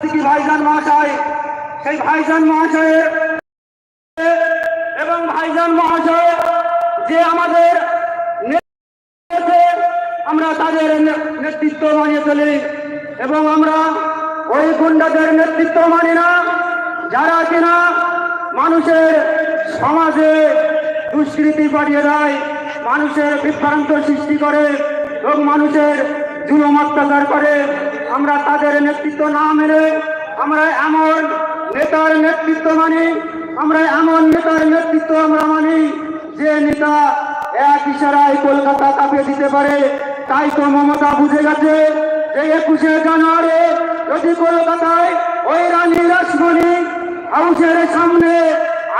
ভাইজান মহাশয়, সেই ভাইজান মহাশয়ের এবং ভাইজান মহাশয় যে আমাদের আমরা তাদের নেতৃত্ব মানিয়ে চলি এবং আমরা ওই গুন্ডাদের নেতৃত্ব মানি না, যারা কিনা মানুষের সমাজে দুষ্কৃতি বাড়িয়ে দেয়, মানুষের বিভ্রান্ত সৃষ্টি করে এবং মানুষের জুলুম অত্যাচার করে। আমরা তাদের নেতৃত্ব না মেনে আমরা এমন নেতার নেতৃত্ব মানি, আমরা এমন নেতার নেতৃত্ব আমরা মানি যে নেতা এক ইশারায় কলকাতা কাঁপিয়ে দিতে পারে। তাই তো মমতা বুঝে গেছে যে একুশে জানুয়ারি যদি কলকাতায় ওই রানী রাসমণি হাউসের সামনে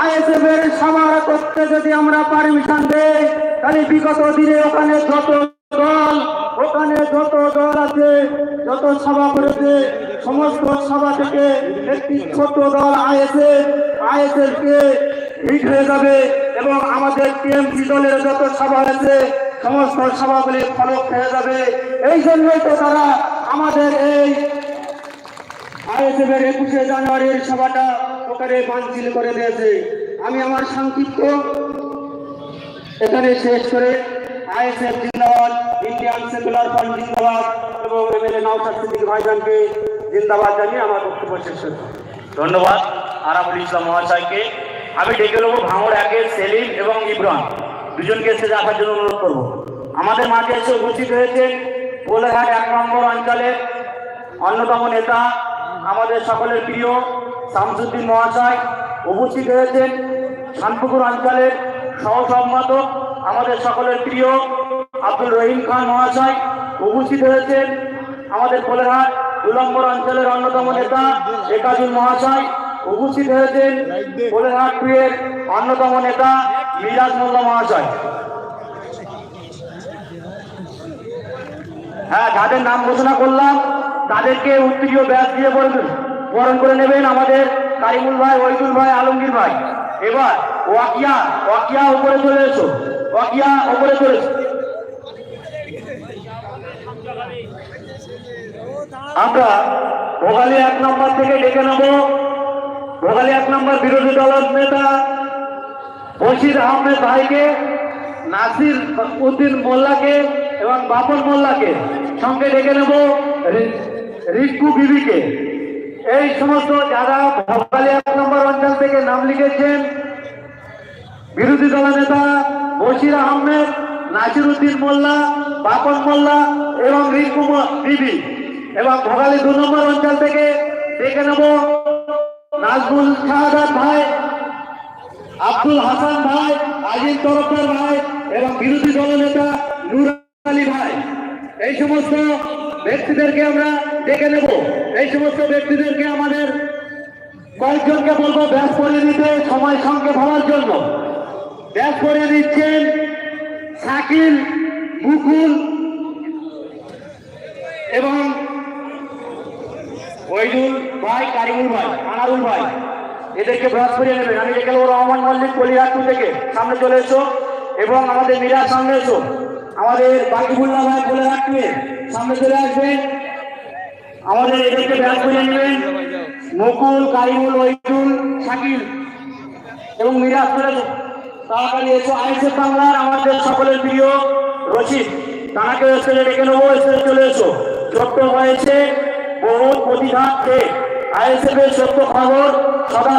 আইএসএফ এর সভা করতে যদি আমরা পারমিশন দেই, তাহলে বিগত দিনে ওখানে যত দল ওখানে যত দল আছে, যত সভা করেছে, সমস্ত সভা থেকে একটি ছোট দল আইএসএফ আইএসএফ কে হয়ে যাবে এবং আমাদের টিএমসি দলের যত সভা আছে, সমস্ত সভাগুলি ফলক হয়ে যাবে। এই জন্যই তো তারা আমাদের এই আইএসএফ এর একুশে জানুয়ারির সভাটা ওখানে বানচিল করে দিয়েছে। আমি আমার সংক্ষিপ্ত এখানে শেষ করে আইএসএফ জিন্দাবাদ, ইন্ডিয়ান সেকুলার ফ্রন্ট জিন্দাবাদ, এবং এমএলএ নওশাদ সিদ্দিক ভাইজানকে জিন্দাবাদ জানিয়ে আমার বক্তব্য শেষ ধন্যবাদ আরাবুল ইসলাম মহাশয়কে। আমি ডেকে নেব ভাঙড় একের সেলিম এবং ইব্রান দুজনকে এসে আসার জন্য অনুরোধ করব। আমাদের মাঝে এসে উপস্থিত হয়েছেন কোলেঘাট এক নম্বর অঞ্চলের অন্যতম নেতা, আমাদের সকলের প্রিয় শামসুদ্দিন মহাশয়। উপস্থিত হয়েছেন শানপুকুর অঞ্চলের সহ সম্পাদক আমাদের সকলের প্রিয় আব্দুল রহিম খান মহাশয় উপস্থিত হয়েছেন। আমাদের কোলেঘাট দু নম্বর অঞ্চলের অন্যতম নেতা একাজুল মহাশয় উপস্থিত হয়েছেন। কোলেঘাট টুয়ের অন্যতম নেতা মিরাজ মোল্লা মহাশয়। হ্যাঁ যাদের নাম ঘোষণা করলাম, তাদেরকে উত্তীয় ব্যাস দিয়ে বরণ করে নেবেন আমাদের কারিমুল ভাই ওইদুল ভাই, আলমগীর ভাই। এবার ওয়াকিয়া ওয়াকিয়া উপরে চলে এসো। আমরা ভোগালী এক নম্বর থেকে ডেকে নেব। ভোগালী এক নম্বর বিরোধী দলের নেতা বশির আহমেদ ভাইকে, নাসির উদ্দিন মোল্লাকে এবং বাপন মোল্লাকে সঙ্গে ডেকে নেব রি- রিঙ্কু বিবিকে। এই সমস্ত যারা ভোগালী এক নম্বর অঞ্চল থেকে নাম লিখেছেন বিরোধী দলের নেতা বশির আহমেদ নাসির উদ্দিন মোল্লা, বাপন মোল্লা এবং রিঙ্কু বিবি। এবং ভোগালী দু নম্বর অঞ্চল থেকে ডেকে নেব নাজমুল শাহাদাত ভাই, আব্দুল হাসান ভাই আজিজ তরফদার ভাই এবং বিরোধী দলনেতা নূর আলী ভাই। এই সমস্ত ব্যক্তিদেরকে আমরা ডেকে নেব। এই সমস্ত ব্যক্তিদেরকে আমাদের কয়েকজনকে বলব, ব্যাস করিয়ে নিতে সময় সঙ্গে হওয়ার জন্য। ব্যাস করিয়ে দিচ্ছেন শাকিল, মুকুল এবং ওইদুল ভাই কারিমুল ভাই, আনারুল ভাই। এদেরকে ব্রাশ করিয়ে নেবেন। আমি নেব রহমান মল্লিক কলিহাটু থেকে। সামনে চলে এসো এবং আমাদের মিরাজ সামনে এসো। আমাদের বাকিবুল্লাহ ভাই কলিহাটুয়ে সামনে চলে আসবেন। আমাদের এদেরকে ব্রাশ করিয়ে নেবেন। মুকুল কারিমুল ওইদুল, শাকিল এবং মিরাজ চলে এসো আমাদের সকলের প্রিয় চলে এসো। ছোট্ট হয়েছে খবর সদা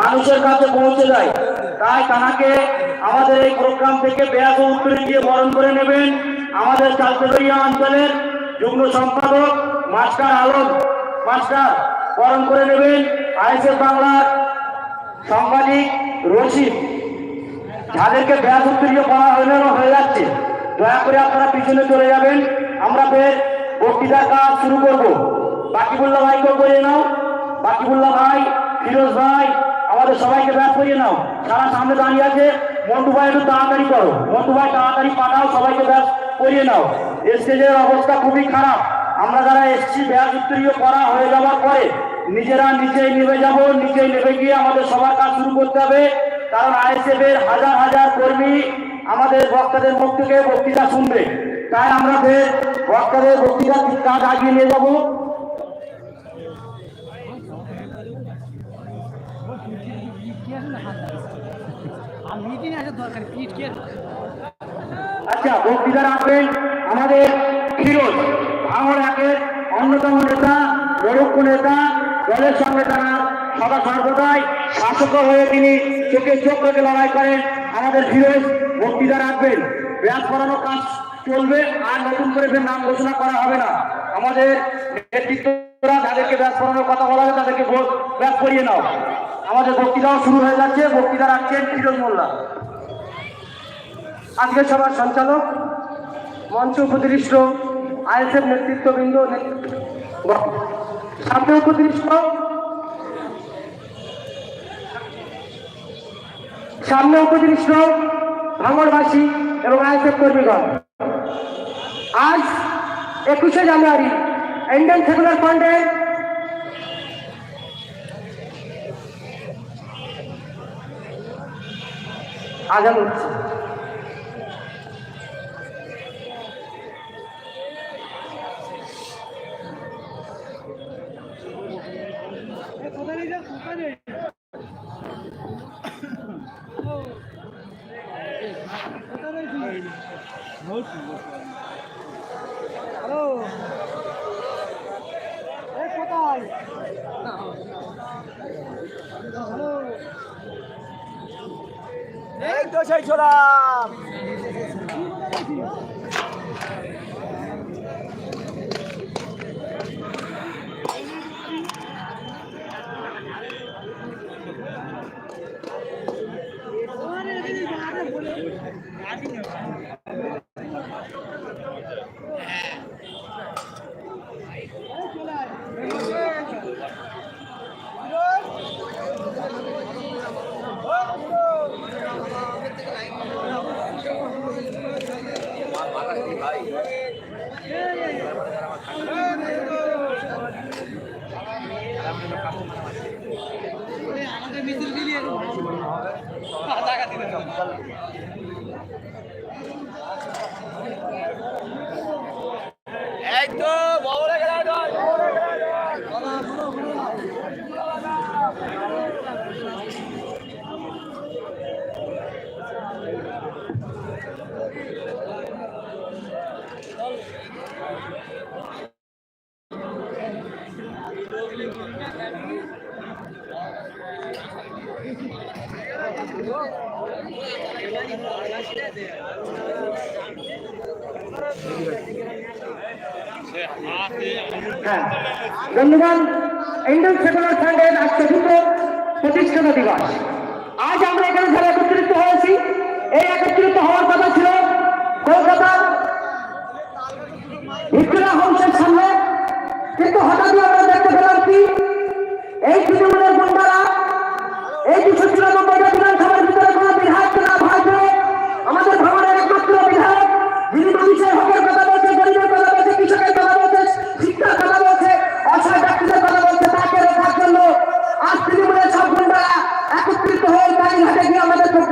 মানুষের কাছে পৌঁছে যায়। তাই তাকে আমাদের এই প্রোগ্রাম থেকে ব্যাগ ও উত্তরে দিয়ে বরণ করে নেবেন আমাদের চালতেগড়িয়া অঞ্চলের যুগ্ম সম্পাদক মাস্টার আলম। মাস্টার, বরণ করে নেবেন আইএসএফ বাংলার সাংবাদিক রশিদ। যাদেরকে ব্যাস উত্তীর্ণ করা হলে হয়ে যাচ্ছে। দয়া করে আপনারা পিছনে চলে যাবেন। আমরা ফের বক্তৃতার কাজ শুরু করব। বাকিবুল্লাহ ভাইকেও করিয়ে নাও। বাকিবুল্লাহ ভাই, ফিরোজ ভাই, আমাদের সবাইকে ব্যাস করিয়ে নাও। সারা সামনে দাঁড়িয়ে আছে। মন্টু ভাই, একটু তাড়াতাড়ি করো। মন্টু ভাই, তাড়াতাড়ি পাঠাও, সবাইকে ব্যাস করিয়ে নাও। স্টেজের অবস্থা খুবই খারাপ। আমরা যারা এসছি ব্যাস উত্তীর্ণ করা হয়ে যাওয়ার পরে, নিজেরা নিচেই নেমে যাব নিচেই নেমে গিয়ে আমাদের সবার কাজ শুরু করতে হবে। কারণ আইএসএফ এর হাজার হাজার কর্মী আমাদের বক্তাদের মুখ থেকে বক্তৃতা শুনবে। তাই আমরা ফের বক্তাদের বক্তৃতার কাজ আগিয়ে নিয়ে যাব? আচ্ছা বক্তৃতা রাখবেন আমাদের ফিরোজ ভাঙর একের অন্যতম নেতা প্ররক্ষ নেতা, দলের সঙ্গে তারা সদা সর্বদাই শাসক হয়ে তিনি চোখে চোখ রেখে লড়াই করেন। আমাদের ফিরোজ বক্তৃতা রাখবেন। ব্যাস করানো কাজ চলবে, আর নতুন করে ফের নাম ঘোষণা করা হবে না, আমাদের নেতৃত্বরা যাদেরকে ব্যাস করানোর কথা বলা হবে তাদেরকে ব্যাস করিয়ে নাও। আমাদের বক্তৃতাও শুরু হয়ে যাচ্ছে। বক্তৃতা রাখছেন ফিরোজ মোল্লা। আজকে সভার সঞ্চালক, মঞ্চ উপদৃষ্ট আইএসএফ নেতৃত্ববৃন্দ নেতৃত্ব- সামনে উপদৃষ্ট সামনে উপদৃষ্ট ভাঙড়বাসী এবং আইএসএফ কর্মীগণ। আজ একুশে জানুয়ারি ইন্ডিয়ান সেকুলার ফ্রন্টে আগাম হচ্ছে। হ্যালো কোথায় হ্যালো এই তো সেই ছোলাম দিতে এই তো বন্ধুগণ ইন্ডিয়ান সেকুলার ফ্রন্টের আজ চতুর্থ প্রতিষ্ঠাতা দিবস। আজ আমরা এখানে সবাই একত্রিত হয়েছি। এই একত্রিত হওয়ার কথা ছিল কলকাতার ভিক্টোরিয়া হাউসের সামনে। কিন্তু হঠাৎই আমরা দেখতে পেলাম কি? এই তৃণমূলের গুন্ডারা এই দুশো চুরানব্বইটা বিধানসভার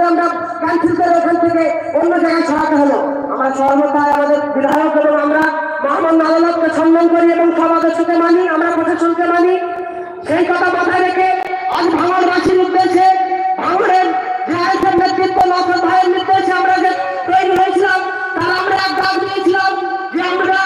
প্রোগ্রামটা ক্যান্সেল করে ওখান থেকে অন্য জায়গায় ছড়াতে হলো। আমরা সর্বদাই আমাদের বিধায়ক এবং আমরা মহামান্য আদালতকে সম্মান করি এবং আদর্শকে মানি, আমরা প্রশাসনকে মানি। সেই কথা মাথায় রেখে আজ ভাঙড়বাসীর উদ্দেশ্যে ভাঙরের যে আইসের নেতৃত্ব নসর ভাইয়ের নির্দেশে আমরা যে তৈরি হয়েছিলাম তারা আমরা এক ডাক দিয়েছিলাম যে আমরা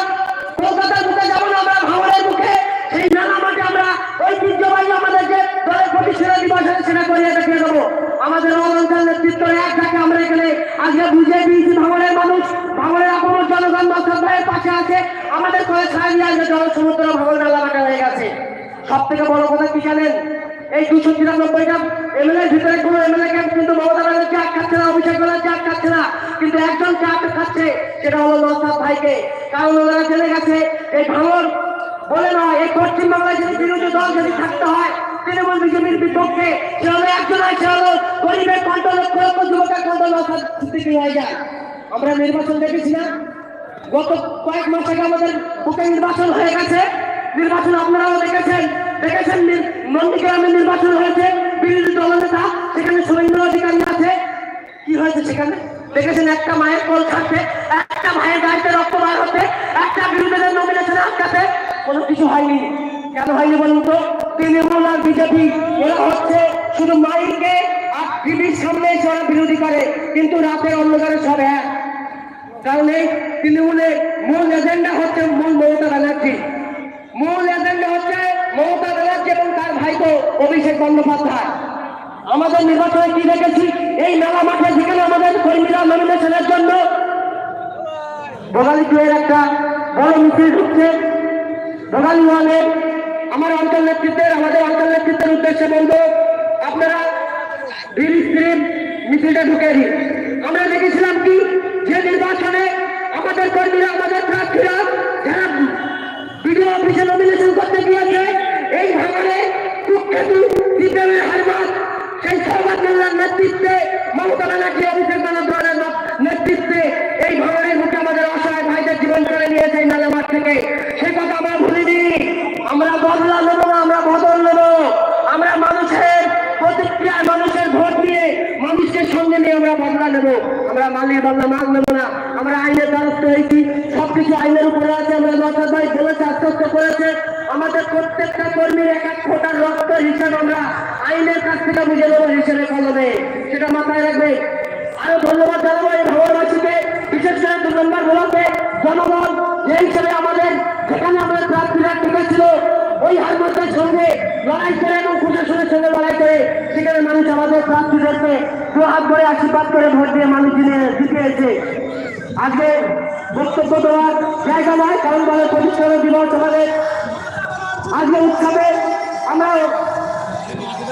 কলকাতার মুখে যাব না আমরা ভাঙড়ের মুখে সেই মেলা মাঠে আমরা ঐতিহ্যবাহী আমাদের যে দলের প্রতিষ্ঠা দিবস আছে সেটা করিয়ে দেখিয়ে দেবো আমাদের অলঙ্কার নেতৃত্ব এক ডাকে আমরা এখানে আজকে বুঝিয়ে দিয়েছি ভাঙড়ের মানুষ ভাঙড়ের অপর জনগণ নসর ভাইয়ের পাশে আছে আমাদের কয়েক ছাড়া দিয়ে আজকে জল সমুদ্র ভাঙড় মেলা মাঠে হয়ে গেছে সব থেকে বড় কথা কি জানেন কিন্তু মমতা ব্যানার্জি আটকাচ্ছে না, অভিষেক ব্যানার্জি না, কিন্তু একজনকে আটকাচ্ছে সেটা হলো নসাদ ভাইকে। কারণ ওনারা জেনে গেছে, এই ভাঙর বলে নয়, এই পশ্চিমবাংলায় যদি দল যদি থাকতে হয়, তৃণমূল বিজেপির বিপক্ষে একজন সে হলো গরিবের লক্ষ লক্ষ যুবকের হয়ে যায়। আমরা নির্বাচন দেখেছি না গত কয়েক মাস আগে আমাদের বুকে নির্বাচন হয়ে গেছে। নির্বাচন আপনারাও দেখেছেন দেখেছেন নন্দীগ্রামে নির্বাচন হয়েছে, বিরোধী দল নেতা, সেখানে শুভেন্দু অধিকারী আছে। কি হয়েছে সেখানে? দেখেছেন একটা মায়ের কোল খাচ্ছে, একটা ভাইয়ের গাড়িতে রক্ত বার হচ্ছে, একটা বিরোধীদের নমিনেশনে আটকাতে কোনো কিছু হয়নি। কেন হয়নি বলুন তো? তৃণমূল আর বিজেপি এরা হচ্ছে শুধু মাইকে আর টিভির সামনে এসে বিরোধী করে, কিন্তু রাতের অন্ধকারে সব এক। কারণ এই তৃণমূলের মূল এজেন্ডা হচ্ছে মূল মমতা ব্যানার্জি। মূল এজেন্ডা হচ্ছে মমতা ব্যানার্জি এবং তার ভাইপো অভিষেক বন্দ্যোপাধ্যায়। আমাদের নির্বাচনে কি দেখেছি? এই মেলা মাঠে যেখানে আমাদের কর্মীরা নমিনেশনের জন্য বগালি টুয়ের একটা বড় মিছিল ঢুকছে। বগালি ওয়ানের আমার অঞ্চল নেতৃত্বের, আমাদের অঞ্চল নেতৃত্বের উদ্দেশ্যে বলব, আপনারা ধীর স্ত্রীর মিছিলটা ঢুকে আমরা দেখেছিলাম কি? যে নির্বাচনে আমাদের কর্মীরা আমাদের প্রার্থীরা যারা বিডিও অফিসে নমিনেশন করতে গিয়েছে এই ভাঙনে কুখ্যাতি সিপিএমের হারবাদ সেই সৌগত মোল্লার নেতৃত্বে মমতা ব্যানার্জি অভিষেক বন্দ্যোপাধ্যায়ের নেতৃত্বে এই ভাঙনের মুখে আমাদের অসহায় ভাইদের জীবন করে নিয়েছে এই মেলা মাঠ থেকে সেই কথা আমরা ভুলিনি আমরা বদলা নেব না আমরা বদল নেব আমরা মানুষের প্রতিক্রিয়া মানুষের ভোট নিয়ে মানুষকে সঙ্গে নিয়ে আমরা বদলা নেব আমরা মালিক বদলা মাগ নেব না আমরা আইনের দ্বারস্থ হয়েছি সবকিছু আইনের উপরে আছে আমরা নজর ভাই বলেছে আশ্বস্ত করেছে আমাদের প্রত্যেকটা কর্মীর এক আমরা আইনের কাছ থেকে বুঝে নেব হিসেবে সেটা মাথায় রাখবে। আরও ধন্যবাদ জানাব এই ভবনবাসীকে বিশেষ করে দু নম্বর ব্লকে আমাদের, যেখানে আমাদের প্রার্থীরা টিকেছিল, ওই হারমতের সঙ্গে লড়াই করে এবং প্রশাসনের সঙ্গে লড়াই করে, সেখানে মানুষ আমাদের প্রার্থীদেরকে দু হাত আশীর্বাদ করে ভোট দিয়ে মানুষ জিতিয়েছে আজকে বক্তব্য দেওয়ার জায়গা নয় কারণ দলের প্রতিষ্ঠানের দিবস আমাদের আজকে উৎসবে আমরা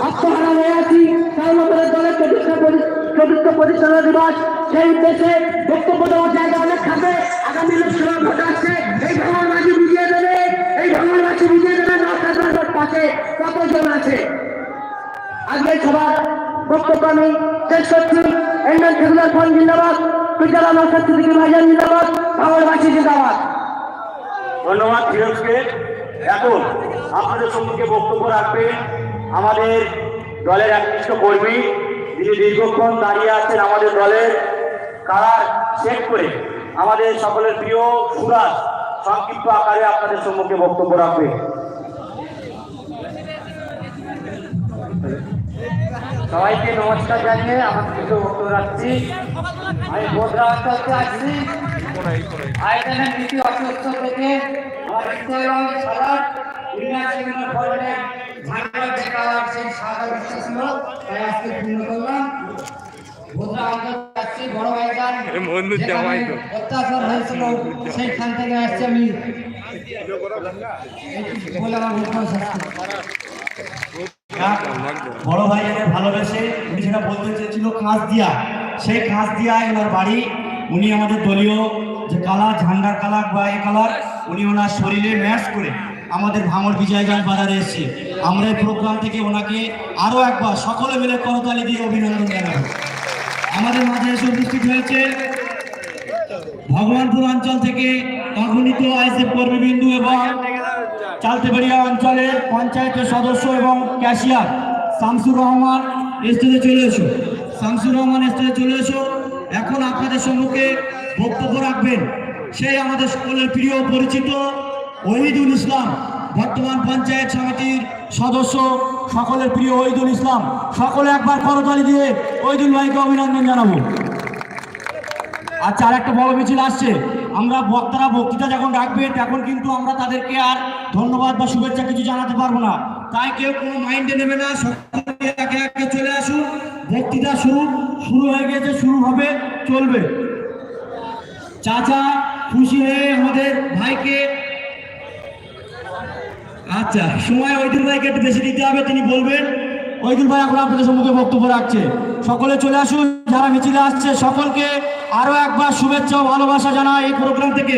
আত্মহারা হয়ে আছি। আমাদের দলের পরি- চতুর্থ প্রতিষ্ঠানের দিবস। সেই উদ্দেশ্যে বক্তব্য দেওয়ার জায়গা অনেক থাকে আগামী লোকসভা ভোট আসছে। এই ভ্রমণবাসী বুঝিয়ে দেবে। এই ভ্রমণবাসী বুঝিয়ে দেবে হাজার পাশে কতজন আছে? আজকে সবার বক্তব্য আমি শেষ করছি। ইন্ডিয়ান সেকুলার ফ্রন্ট জিন্দাবাদ। বিদ্যালয় নৌসাদ সিদ্দিকী ভাইজান জিন্দাবাদ। ভ্রমণবাসী জিন্দাবাদ। ধন্যবাদ ফিরোজকে। এখন আপনাদের সম্মুখে বক্তব্য রাখবেন, আমাদের দলের একনিষ্ঠ কর্মী যিনি দীর্ঘক্ষণ দাঁড়িয়ে আছেন আমাদের দলের কালার চেক করে আমাদের সকলের প্রিয় সুরাজ সংক্ষিপ্ত আকারে আপনাদের সম্মুখে বক্তব্য রাখবে। সবাইকে নমস্কার জানিয়ে আমার কিছু বক্তব্য রাখছি। আমি বোধরা অঞ্চলতে আসছি। আয়োজনের নীতি অসুস্থ থেকে বড়। যেখানে অত্যাচার হয়েছিল সেইখান থেকে আসছি আমি। বড় ভাই এনে ভালোবেসে উনি যেটা বলতে চেয়েছিল খাস দিয়া, সেই খাস দিয়া এনার বাড়ি, উনি আমাদের দলীয় যে কালার, ঝান্ডার কালার বা এ কালার, উনি ওনার শরীরে ম্যাচ করে আমাদের ভাঙর বিজয়গঞ্জ বাজারে এসেছে। আমরা এই প্রোগ্রাম থেকে ওনাকে আরও একবার সকলে মিলে করতালি দিয়ে অভিনন্দন জানাব। আমাদের মাঝে এসে উপস্থিত হয়েছে ভগবানপুর অঞ্চল থেকে অগণিত আইসিএফ কর্মীবিন্দু এবং চালতেবাড়িয়া অঞ্চলের পঞ্চায়েতের সদস্য এবং ক্যাশিয়ার শামসুর রহমান স্টেজে চলে এসো। শামসুর রহমান স্টেজে চলে এসো। এখন আপনাদের সম্মুখে বক্তব্য রাখবেন। সেই আমাদের সকলের প্রিয় পরিচিত ওহিদুল ইসলাম, বর্তমান পঞ্চায়েত সমিতির সদস্য, সকলের প্রিয় ওহিদুল ইসলাম। সকলে একবার করতালি দিয়ে ওহিদুল ভাইকে অভিনন্দন জানাব। আচ্ছা আর একটা বড় মিছিল আসছে। আমরা বক্তারা বক্তৃতা যখন রাখবে, তখন কিন্তু আমরা তাদেরকে আর ধন্যবাদ বা শুভেচ্ছা কিছু জানাতে পারব না। তাই কেউ কোনো মাইন্ডে নেবে না, সকলে একে একে চলে আসুন বক্তৃতা শুরু শুরু হয়ে গেছে শুরু হবে, চলবে। চাচা, খুশি হয়ে আমাদের ভাইকে আচ্ছা সময় ঐদুল ভাইকে একটু বেশি দিতে হবে, তিনি বলবেন। ঐদুল ভাই এখন আপনাদের সম্মুখে বক্তব্য রাখছে। সকলে চলে আসুন, যারা মিছিলে আসছে, সকলকে আরও একবার শুভেচ্ছা ভালোবাসা জানাই এই প্রোগ্রাম থেকে।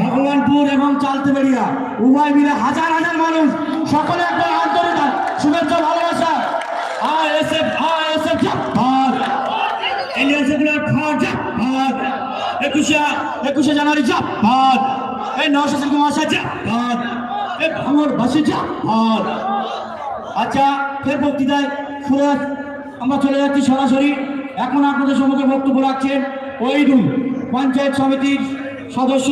ভগবানপুর এবং চালতে বেরিয়া উভয় মিলে হাজার হাজার মানুষ, সকলে একবার আন্তরিক শুভেচ্ছা ভালোবাসা। আর আর জাপান ইন্ডিয়ান সেকুলার ফ্রন্ট জাপান একুশে একুশে জানুয়ারি জাপান এই নশো সিলকি মহাশয় জাপান এই ভাঙর বাসী জাপান আচ্ছা ফের বক্তৃতায় সুরাজ আমরা চলে যাচ্ছি সরাসরি। এখন আপনাদের সম্মুখে বক্তব্য রাখছেন ওইদুল পঞ্চায়েত সমিতির সদস্য।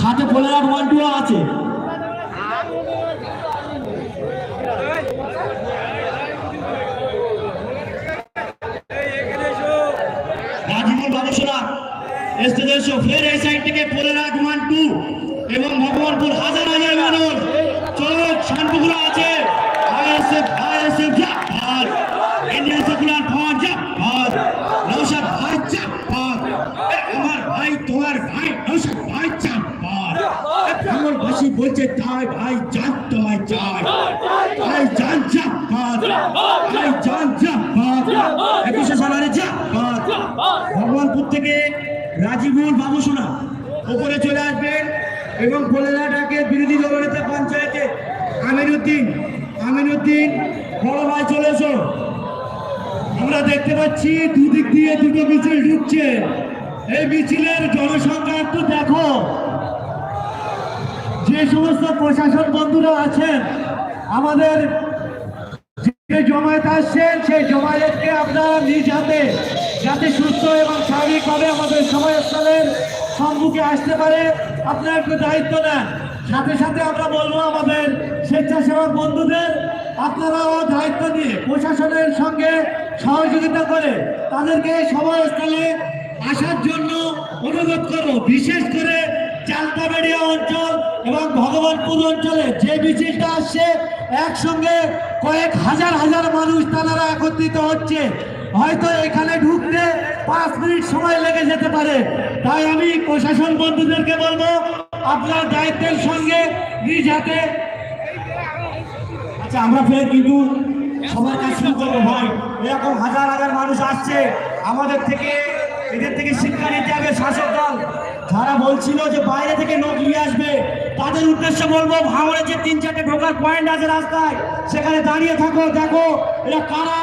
সাথে পোলেরাট ওয়ান টু আছে। রাজীবুল বাবুসোনা স্টেজে ফের এই সাইড থেকে পোলেরাট ওয়ান টু এবং ভগবানপুর হাজার হাজার মানুষ চলো শানপুকুরা আছে আইএসএফ আইএসএফ জাপার ইন্ডিয়ান সেকুলার ফ্রন্ট জাপার নৌসাদ ভাই জাপার আমার ভাই তোমার ভাই নৌসাদ ভাই জাপার আমার বাসি বলছে তাই ভাই জান তোমায় চাই ভাই জান জাপার ভাই জান জাপার একুশে সালারে জাপার ভগবানপুর থেকে রাজীবুল বাবুসোনা উপরে চলে আসবেন এবং কোলেরাটাকে বিরোধী দলনেতা পঞ্চায়েতে আমিরুদ্দিন আমিরুদ্দিন বড় ভাই চলে এসো। আমরা দেখতে পাচ্ছি দুদিক দিয়ে দুটো মিছিল ঢুকছে। এই মিছিলের জনসংখ্যা একটু দেখো। যে সমস্ত প্রশাসন বন্ধুরা আছেন, আমাদের যে জমায়েত আসছেন, সেই জমায়েতকে আপনারা নিজ হাতে যাতে সুস্থ এবং স্বাভাবিকভাবে আমাদের সমাজস্থলের সম্মুখে আসতে পারে, আপনারা একটু দায়িত্ব নেন। সাথে সাথে আমরা বলব আমাদের স্বেচ্ছাসেবক বন্ধুদের, আপনারাও দায়িত্ব নিয়ে প্রশাসনের সঙ্গে সহযোগিতা করে তাদেরকে সমাজস্থলে আসার জন্য অনুরোধ করব। বিশেষ করে চালতাবেড়িয়া অঞ্চল এবং ভগবানপুর অঞ্চলে যে মিছিলটা আসছে, একসঙ্গে কয়েক হাজার হাজার মানুষ তারা একত্রিত হচ্ছে। হয়তো এখানে ঢুকতে পাঁচ মিনিট সময় লেগে যেতে পারে। তাই আমি প্রশাসন বন্ধুদেরকে বলব, আপনার দায়িত্বের সঙ্গে নিজ হাতে আচ্ছা আমরা ফের কিন্তু সবার শুরু করব ভাই। এরকম হাজার হাজার মানুষ আসছে। আমাদের থেকে এদের থেকে শিক্ষা নিতে হবে শাসক দল। যারা বলছিল যে বাইরে থেকে নোট নিয়ে আসবে, তাদের উদ্দেশ্যে বলব, ভাঙড়ে যে তিন চারটে ঢোকার পয়েন্ট আছে রাস্তায়, সেখানে দাঁড়িয়ে থাকো, দেখো এরা কারা।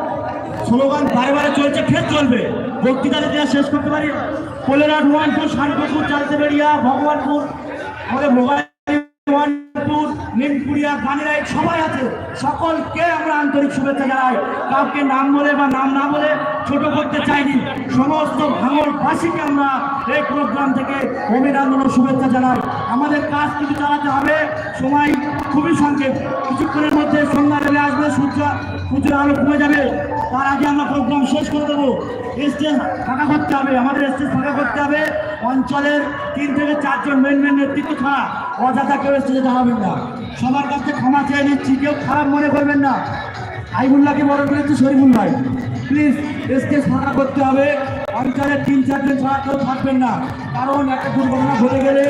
স্লোগান বারে বারে চলছে, ফের চলবে। বক্তৃতা যদি শেষ করতে পারি? কোলেরাট ওয়ানপুর শানপুকুর চালতেবেড়িয়া ভগবানপুর, আমাদের মোবাইল ওয়ানপুর নিমপুরিয়া গানিরাই সবাই আছে। সকলকে আমরা আন্তরিক শুভেচ্ছা জানাই। কাউকে নাম বলে বা নাম না বলে ছোট করতে চাইনি। সমস্ত ভাঙরবাসীকে আমরা এই প্রোগ্রাম থেকে অভিনন্দন ও শুভেচ্ছা জানাই। আমাদের কাজ কিছু চালাতে হবে। সময় খুবই সংক্ষেপ। কিছুক্ষণের মধ্যে সন্ধ্যা নেমে আসবে, সূর্য সূর্যের আলো কমে যাবে। তার আগে আমরা প্রোগ্রাম শেষ করে দেবো। স্টেজ ফাঁকা করতে হবে, আমাদের স্টেজ ফাঁকা করতে হবে। অঞ্চলের তিন থেকে চারজন মেন মেন নেতৃত্ব ছাড়া অযথা কেউ স্টেজে দাঁড়াবেন না। সবার কাছে ক্ষমা চেয়ে নিচ্ছি, কেউ খারাপ মনে করবেন না। আইবুল্লাহকে বড় করেছি শরীফুল ভাই। প্লিজ স্টেজ ফাঁকা করতে হবে। অঞ্চলের তিন, চারজন ছাড়া কেউ থাকবেন না। কারণ একটা দুর্ঘটনা ঘটে গেলে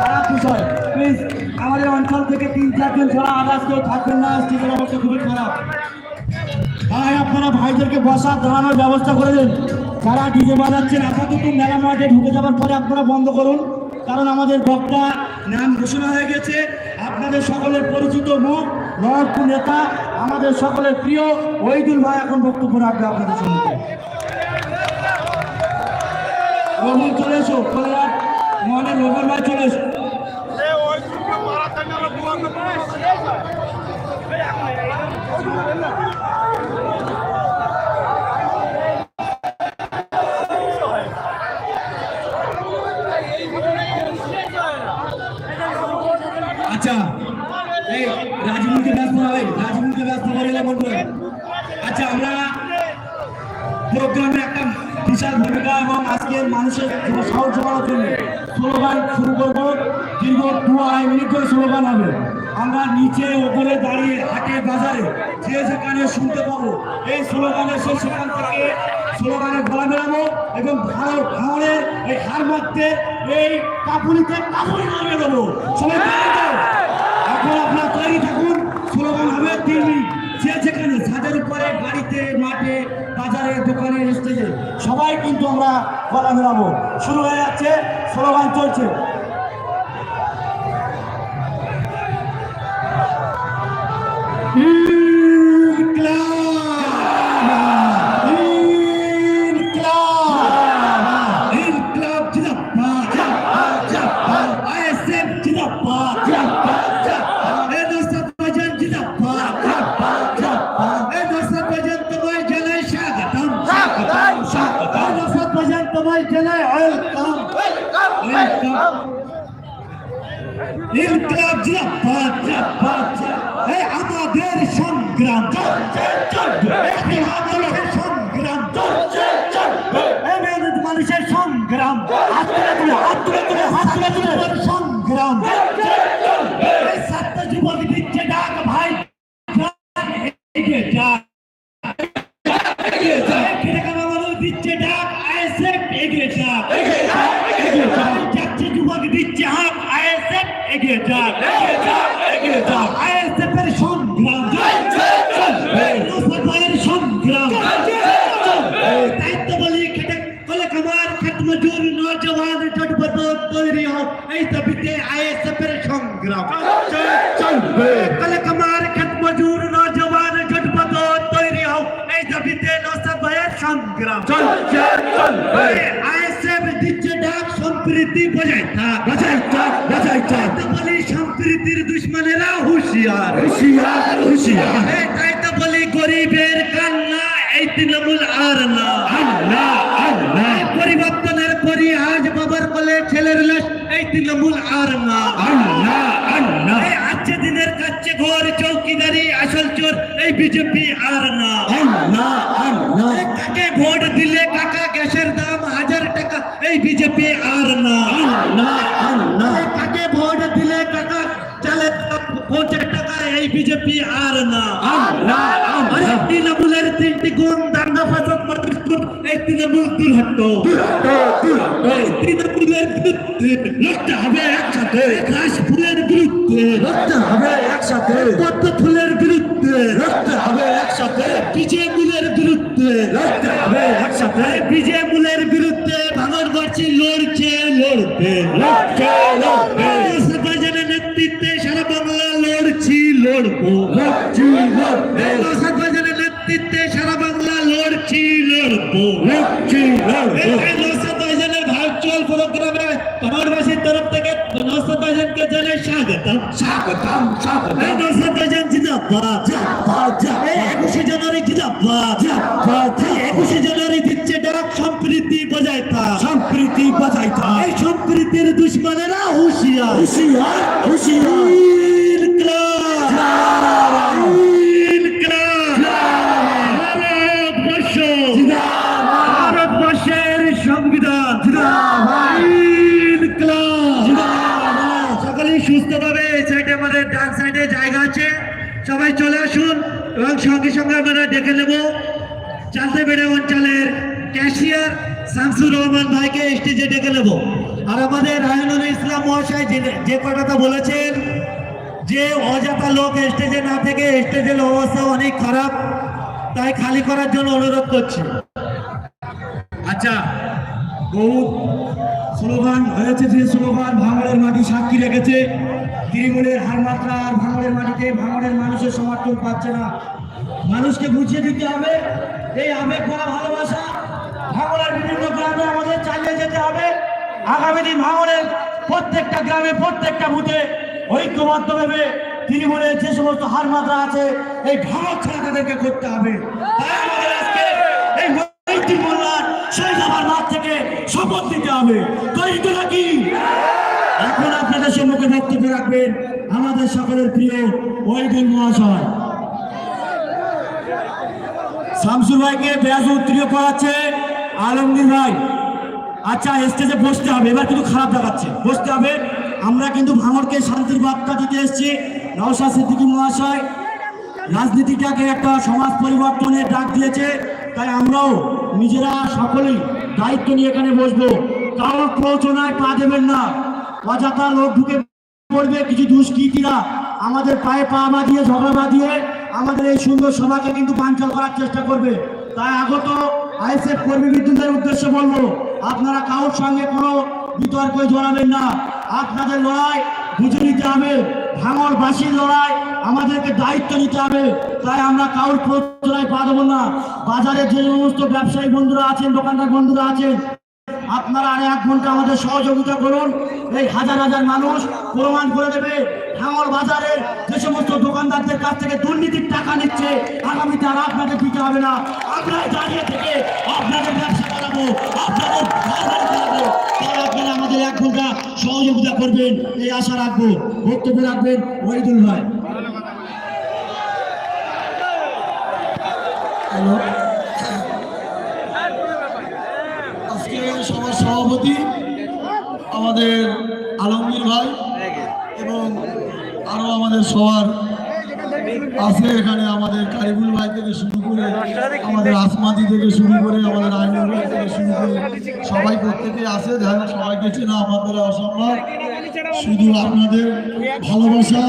খারাপ বিষয় প্লিজ আমাদের অঞ্চল থেকে তিন, চারজন ছাড়া আদার্স কেউ থাকবেন না। স্টেজের অবস্থা খুবই খারাপ। ভাই, আপনারা ভাইদেরকে বসার দাঁড়ানোর ব্যবস্থা করে দিন। তারা ডিজে বাজাচ্ছেন। আপাতত মেলা মাঠে ঢুকে যাওয়ার পরে আপনারা বন্ধ করুন। কারণ আমাদের বক্তা নাম ঘোষণা হয়ে গেছে। আপনাদের সকলের পরিচিত মুখ রহপুর নেতা, আমাদের সকলের প্রিয় ওইদুল ভাই এখন বক্তব্য রাখবে আপনাদের রবুল চলে এসো। মনে রবুল ভাই, চলে এসো। আচ্ছা এই রাজমুলকে ব্যস্ত রাজমুলকে ব্যস্ত করে এলে আচ্ছা আমরা প্রোগ্রামে একটা বিশাল ভূমিকা এবং আজকে মানুষের সাহস জোগানোর জন্য স্লোগান শুরু করব। দীর্ঘ দু আড়াই করে স্লোগান হবে। আমরা নিচে, ওপরে দাঁড়িয়ে হাটে বাজারে যে যেখানে শুনতে পাবো, এই স্লোগানে সে সেখান থেকে স্লোগানে গলা মেলাবো এবং ভারত ভাঙড়ের এই হার মারতে এই কাপুরিতে কাপুরি নামিয়ে দেবো। সবাই এখন আপনার তৈরি থাকুন। স্লোগান হবে তিন যে যেখানে ছাদের উপরে গাড়িতে মাঠে, বাজারে, দোকানে, স্টেজে সবাই কিন্তু আমরা গলা মেলাবো। শুরু হয়ে যাচ্ছে, স্লোগান চলছে। ইনকলাব জিন্দাবাদ জিন্দাবাদ এই আমাদের সংগ্রাম চলছে চলবে এই আমাদের সংগ্রাম চলছে চলবে এই মেহনত মানুষের সংগ্রাম হাত তুলে তুলে হাত তুলে তুলে হাত তুলে তুলে সংগ্রাম এই ছাত্র যুবক দিচ্ছে ডাক ভাই এগিয়ে যা এগিয়ে যা খেটেখানা মানুষ দিচ্ছে ডাক আইএসএফ এগিয়ে যা এগিয়ে যা এগিয়ে যা ছাত্র যুবক দিচ্ছে হাত আইএসএফ এগিয়ে যা এগিয়ে যা এগিয়ে যা আইএসএফ এর সংগ্রাম চলছে চলবে মুসলমানের সংগ্রাম চলছে চলবে দায়িত্ব বলি খেটে কলে কামার খেত মজুর নজওয়ান জটপত তৈরি হোক এই দাবিতে আইএসএফ এর সংগ্রাম চলছে চলবে কলে কামার খেত মজুর নজওয়ান জটপত তৈরি হোক এই দাবিতে নসাদ ভাইয়ের সংগ্রাম চলছে চলবে আইএসএফ দিচ্ছে ডাক সম্প্রীতি বজায় থাক। বজায় থাক বজায় থাক। বলি সম্প্রীতির দুশ্মনেরা হুঁশিয়ার। হুঁশিয়ার হুঁশিয়ার। তাই তো বলি গরিবের কান্না এই তৃণমূল আর না। আল্লাহ আল্লাহ। পরিবর্তনের পরই আজ বাবার কোলে ছেলের লাশ এই তৃণমূল আর না। আল্লাহ আল্লাহ। আছে দিনের কাছে ঘর চৌকিদারি আসল চোর এই বিজেপি আর না। আল্লাহ আল্লাহ। কাকে ভোট দিলে কাকা গ্যাসের দাম হাজার টাকা এই বিজেপি আর না। কাকে ভোট দিলে চালের দাম টাকা এই বিজেপি আর না। আরে তৃণমূলের তিনটি গুণ দাঙ্গা ফাসাদ এই তৃণমূল দূর এই তৃণমূলের বিরুদ্ধে লড়তে হবে একসাথে। ঘাস ফুলের বিরুদ্ধে। লড়তে হবে একসাথে। পদ্ম ফুলের বিরুদ্ধে। লড়তে হবে একসাথে। বিজেপুলের বিরুদ্ধে। লড়তে হবে একসাথে। বিজেপুলের বিরুদ্ধে ভাঙর বাড়ছি লড়ছে লড়বে লড়ছে লড়বে আজানের নেতৃত্বে সারা বাংলা লড়ছি লড়বো। লড়ছি লড়বে নেতৃত্বে সারা বাংলা লড়ছি লড়বো। লড়ছি লড়বো। ভার্চুয়াল প্রোগ্রামে কমারবাসীর তরফ থেকে নসাদাজানকে জানাই স্বাগতম। স্বাগতম স্বাগতম। নসাদাজান জিন্দাবাদ। জিন্দাবাদ একুশে জানুয়ারি জিন্দাবাদ। একুশে জানুয়ারি দিচ্ছে ডাক সম্প্রীতি বজায় থাক। সম্প্রীতি বজায় থাক। সম্প্রীতির দুশ্মনেরা হুঁশিয়ার। হুঁশিয়ার হুঁশিয়ার। সুস্থভাবে এই সাইডে আমাদের ডান সাইডে জায়গা আছে। সবাই চলে আসুন এবং সঙ্গে সঙ্গে আমরা দেখে নেব চালতে বেড়ে অঞ্চলের ক্যাশিয়ার শামসুর রহমান ভাইকে স্টেজে ডেকে নেব। আমাদের রায়নুল ইসলাম মহাশয় যে কথাটা বলেছেন, যে অযথা লোক স্টেজে না থেকে স্টেজের অবস্থা অনেক খারাপ, তাই খালি করার জন্য অনুরোধ করছি। আচ্ছা বহু স্লোগান, হয়েছে যে স্লোগান, ভাঙড়ের মাটি সাক্ষী রেখেছে। তৃণমূলের হার মাত্রা আর ভাঙড়ের মাটিতে ভাঙড়ের মানুষের সমর্থন পাচ্ছে না। মানুষকে বুঝিয়ে দিতে হবে, এই আবেগ ভরা ভালোবাসা ভাঙড়ের বিভিন্ন গ্রামে আমাদের চালিয়ে যেতে হবে। আগামী দিন ভাঙনের প্রত্যেকটা গ্রামে, প্রত্যেকটা বুথে ঐক্যবদ্ধভাবে তৃণমূলের যে সমস্ত হার মাত্রা আছে, এই ভাঙড় ছাড়া তাদেরকে করতে হবে। আমাদের থেকে শপথ হবে। তৈরি তো নাকি এখন আপনাদের রাখবেন আমাদের সকলের প্রিয় মহাশয়। শামসুর ভাইকে ব্যাস উত্তীর্ণ করাচ্ছে আলমগীর ভাই। আচ্ছা স্টেজে বসতে হবে। এবার কিন্তু খারাপ দেখাচ্ছে। বসতে হবে। আমরা কিন্তু ভাঙড়কে শান্তির বার্তা দিতে এসেছি। নওশা সিদ্দিকী মহাশয় রাজনীতিটাকে একটা সমাজ পরিবর্তনের ডাক দিয়েছে। তাই আমরাও নিজেরা সকলেই দায়িত্ব নিয়ে এখানে বসবো। কারোর প্রয়োজনায় পা দেবেন না। অযথা লোক ঢুকে পড়বে। কিছু দুষ্কৃতীরা আমাদের পায়ে পা বাঁধিয়ে, ঝগড়া বাঁধিয়ে আমাদের এই সুন্দর সভাকে কিন্তু বাঞ্চল করার চেষ্টা করবে। তাই আগত আইএসএফ কর্মী বিদ্যুতের উদ্দেশ্যে বলব আপনারা কারোর সঙ্গে কোনো বিতর্কে জড়াবেন না। আপনাদের লড়াই বুঝে নিতে হবে। ভাঙরবাসীর লড়াই আমাদেরকে দায়িত্ব নিতে হবে। তাই আমরা কারোর প্রচলায় পা দেবো না। বাজারে যে সমস্ত ব্যবসায়ী বন্ধুরা আছেন, দোকানদার বন্ধুরা আছেন, আপনারা আর এক ঘণ্টা আমাদের সহযোগিতা করুন। এই হাজার হাজার মানুষ প্রমাণ করে দেবে, ভাঙর বাজারের যে সমস্ত দোকানদারদের কাছ থেকে দুর্নীতির টাকা নিচ্ছে, আগামীতে আর আপনাদের দিতে হবে না। আপনারা দাঁড়িয়ে থেকে আপনাদের ব্যবসা করাবো আপনারা আমাদের এক ঘণ্টা সহযোগিতা করবেন, এই আশা রাখব, বক্তব্য রাখবেন ওহিদুল ভাই। আজকে সবার সভাপতি আমাদের আলমগীর ভাই এবং আরও আমাদের সবার আছে এখানে আমাদের কারিবুল ভাই থেকে শুরু করে আমাদের আসমাদি থেকে শুরু করে আমাদের আইনুল ভাই থেকে শুরু করে সবাই প্রত্যেকে আছে। যাই সবাইকে চেনা আমাদের অসম্ভব। শুধু আপনাদের ভালোবাসা,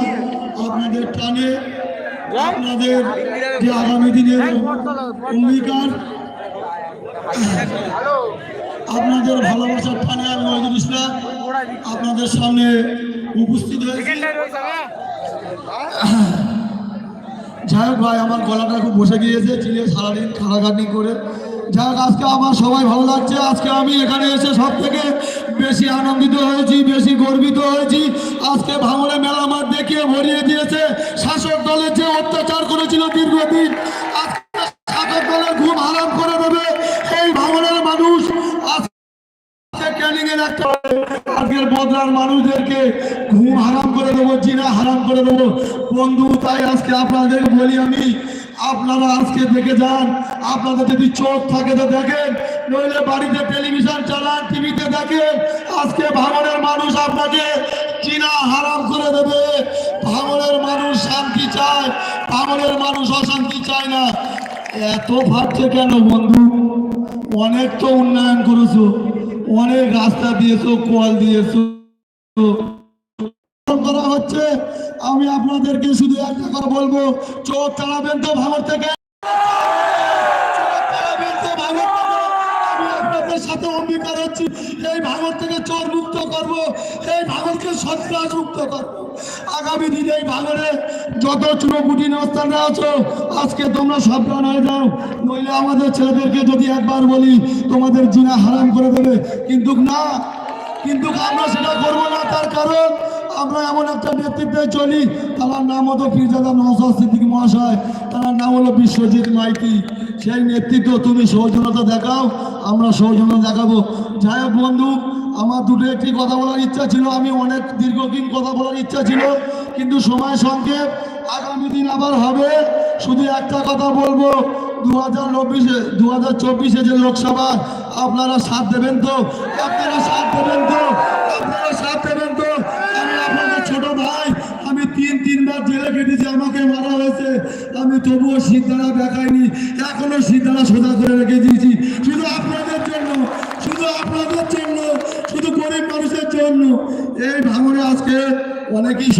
আপনাদের টানে, আপনাদের যে আগামী দিনের অঙ্গীকার, আপনাদের ভালোবাসার টানে আমি মহিদুল ইসলাম আপনাদের সামনে উপস্থিত হয়েছি। যাই হোক ভাই, আমার গলাটা খুব বসে গিয়েছে। চিলে সারাদিন খাটাখাটনি করে। যাই হোক, আজকে আমার সবাই ভালো লাগছে। আজকে আমি এখানে এসে সব থেকে বেশি আনন্দিত হয়েছি, বেশি গর্বিত হয়েছি। আজকে ভাঙড়ে মেলা মাঠ দেখিয়ে ভরিয়ে দিয়েছে। শাসক দলের যে অত্যাচার করেছিল দীর্ঘদিন, আজকে শাসক দলের ঘুম হারাম করে দেবে। এই ভাঙড়ের মানুষ আজকে ক্যানিং এর একটা আজকের বদলার মানুষদেরকে ঘুম হারাম করে দেবো, জিনা হারাম করে দেবো। বন্ধু, তাই আজকে আপনাদের বলি আমি, আপনারা আজকে দেখে যান, আপনাদের যদি চোখ থাকে তো দেখেন, নইলে বাড়িতে টেলিভিশন চালান, টিভিতে দেখেন, আজকে ভাঙনের মানুষ আপনাকে চিনা হারাম করে দেবে। ভাঙনের মানুষ শান্তি চায়, ভাঙনের মানুষ অশান্তি চায় না। এত ভাবছে কেন বন্ধু? অনেক তো উন্নয়ন করেছ। অনেক রাস্তা দিয়েছ কল দিয়েছ। করা হচ্ছে। আমি আপনাদেরকে শুধু একটা কথা বলব চোখ চালাবেন তো ভালো থেকে। আপনাদের সাথে অঙ্গীকার হচ্ছি এই ভাঙর থেকে চর মুক্ত করব, এই ভাঙরকে সন্ত্রাস মুক্ত করব। আগামী দিনে এই ভাঙরে যত চুনোপুটি নস্তানরা আছো, আজকে তোমরা সাবধান হয়ে যাও নইলে আমাদের ছেলেদেরকে যদি একবার বলি, তোমাদের জিনা হারাম করে দেবে। কিন্তু না, কিন্তু আমরা সেটা করব না, তার কারণ আমরা এমন একটা নেতৃত্বে চলি, তার নাম হতো ফিরজাদা নওসাদ সিদ্দিক মহাশয়। তার নাম হলো বিশ্বজিৎ মাইতি। সেই নেতৃত্ব তুমি সৌজন্যতা দেখাও, আমরা সৌজন্য দেখাবো। যাই হোক বন্ধু, আমার দুটো একটি কথা বলার ইচ্ছা ছিল, আমি অনেক দীর্ঘদিন কথা বলার ইচ্ছা ছিল, কিন্তু সময় সংক্ষেপ, আগামী দিন আবার হবে। শুধু একটা কথা বলব দু হাজার চব্বিশে দু হাজার চব্বিশে যে লোকসভা, আপনারা সাথ দেবেন তো? আপনারা সাথ দেবেন তো? আপনারা সাথ দেবেন তো? ভাই, আমি তিন, তিনবার জেলে কেটেছি আমাকে মারা হয়েছে। আমি তবুও সিদ্ধারা দেখাইনি, এখনও সিদ্ধারা সোজা করে রেখে দিয়েছি। শুধু আপনাদের জন্য, শুধু আপনাদের জন্য, শুধু গরিব মানুষের জন্য। এই ভাঙনে আজকে অনেকেই